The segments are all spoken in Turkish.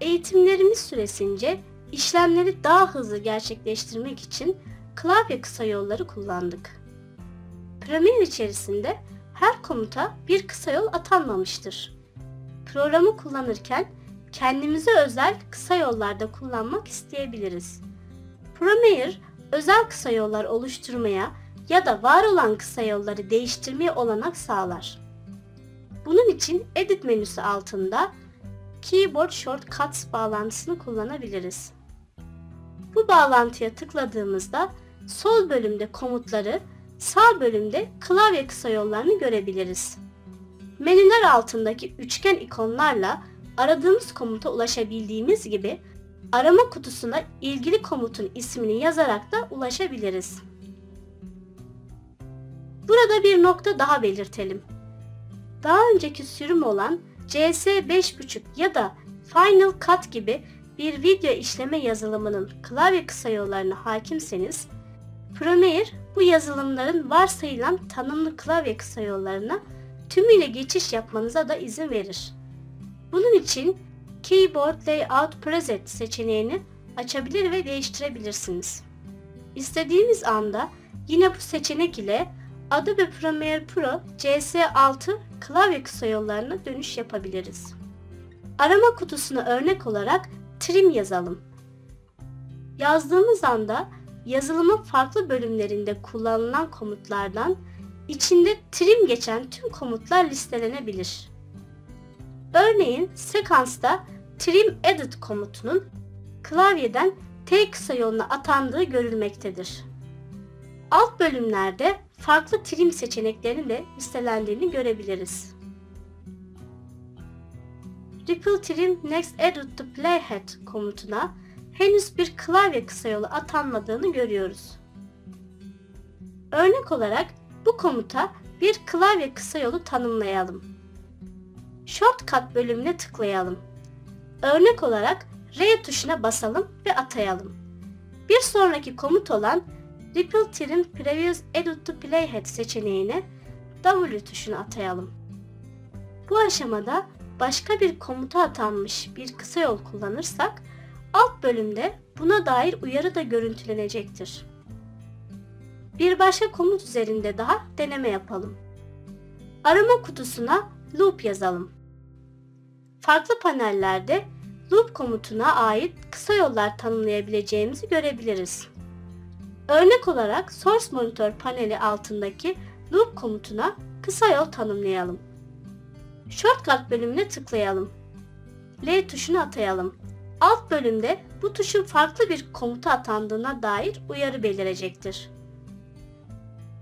Eğitimlerimiz süresince işlemleri daha hızlı gerçekleştirmek için klavye kısa yolları kullandık. Premier içerisinde her komuta bir kısa yol atanmamıştır. Programı kullanırken kendimize özel kısa yollarda kullanmak isteyebiliriz. Premier özel kısa yollar oluşturmaya ya da var olan kısa yolları değiştirmeye olanak sağlar. Bunun için Edit menüsü altında Keyboard Shortcuts bağlantısını kullanabiliriz. Bu bağlantıya tıkladığımızda sol bölümde komutları, sağ bölümde klavye kısa yollarını görebiliriz. Menüler altındaki üçgen ikonlarla aradığımız komuta ulaşabildiğimiz gibi arama kutusuna ilgili komutun ismini yazarak da ulaşabiliriz. Burada bir nokta daha belirtelim. Daha önceki sürüm olan CS 5.5 ya da Final Cut gibi bir video işleme yazılımının klavye kısa yollarına hakimseniz, Premiere bu yazılımların varsayılan tanımlı klavye kısa yollarına tümüyle geçiş yapmanıza da izin verir. Bunun için Keyboard Layout Preset seçeneğini açabilir ve değiştirebilirsiniz. İstediğimiz anda yine bu seçenek ile Adobe Premiere Pro CS6 klavye kısa yollarına dönüş yapabiliriz. Arama kutusuna örnek olarak trim yazalım. Yazdığımız anda yazılımın farklı bölümlerinde kullanılan komutlardan içinde trim geçen tüm komutlar listelenebilir. Örneğin sekansta trim edit komutunun klavyeden T kısa yoluna atandığı görülmektedir. Alt bölümlerde farklı trim seçeneklerinin de listelendiğini görebiliriz. Ripple Trim Next Edit to Playhead komutuna henüz bir klavye kısa yolu atanmadığını görüyoruz. Örnek olarak bu komuta bir klavye kısa yolu tanımlayalım. Shortcut bölümüne tıklayalım. Örnek olarak R tuşuna basalım ve atayalım. Bir sonraki komut olan Ripple Trim Previous Edit to Playhead seçeneğine W tuşuna atayalım. Bu aşamada başka bir komuta atanmış bir kısa yol kullanırsak alt bölümde buna dair uyarı da görüntülenecektir. Bir başka komut üzerinde daha deneme yapalım. Arama kutusuna loop yazalım. Farklı panellerde loop komutuna ait kısa yollar tanımlayabileceğimizi görebiliriz. Örnek olarak Source Monitor paneli altındaki loop komutuna kısa yol tanımlayalım. Shortcut bölümüne tıklayalım. L tuşunu atayalım. Alt bölümde bu tuşun farklı bir komuta atandığına dair uyarı belirecektir.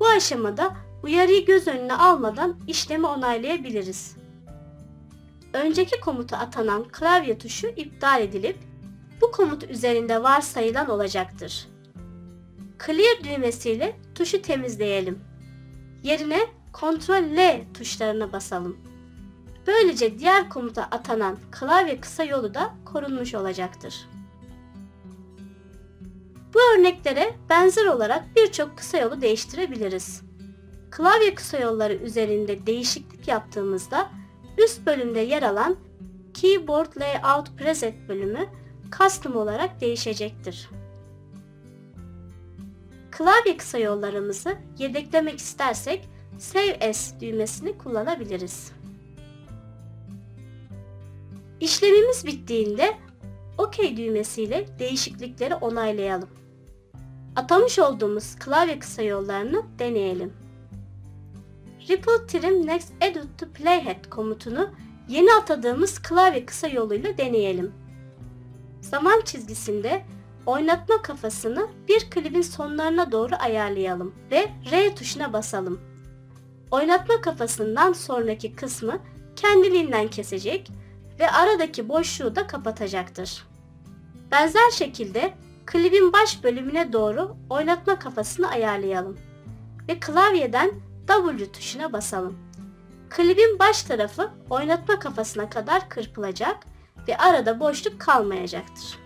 Bu aşamada uyarıyı göz önüne almadan işlemi onaylayabiliriz. Önceki komuta atanan klavye tuşu iptal edilip bu komut üzerinde varsayılan olacaktır. Clear düğmesiyle tuşu temizleyelim. Yerine Ctrl L tuşlarına basalım. Böylece diğer komuta atanan klavye kısa yolu da korunmuş olacaktır. Bu örneklere benzer olarak birçok kısa yolu değiştirebiliriz. Klavye kısa yolları üzerinde değişiklik yaptığımızda üst bölümde yer alan Keyboard Layout Preset bölümü custom olarak değişecektir. Klavye kısa yollarımızı yedeklemek istersek Save As düğmesini kullanabiliriz. İşlemimiz bittiğinde OK düğmesiyle değişiklikleri onaylayalım. Atamış olduğumuz klavye kısa yollarını deneyelim. Ripple Trim Next Edit to Playhead komutunu yeni atadığımız klavye kısa yoluyla deneyelim. Zaman çizgisinde oynatma kafasını bir klibin sonlarına doğru ayarlayalım ve R tuşuna basalım. Oynatma kafasından sonraki kısmı kendiliğinden kesecek ve aradaki boşluğu da kapatacaktır. Benzer şekilde klibin baş bölümüne doğru oynatma kafasını ayarlayalım ve klavyeden W tuşuna basalım. Klibin baş tarafı oynatma kafasına kadar kırpılacak ve arada boşluk kalmayacaktır.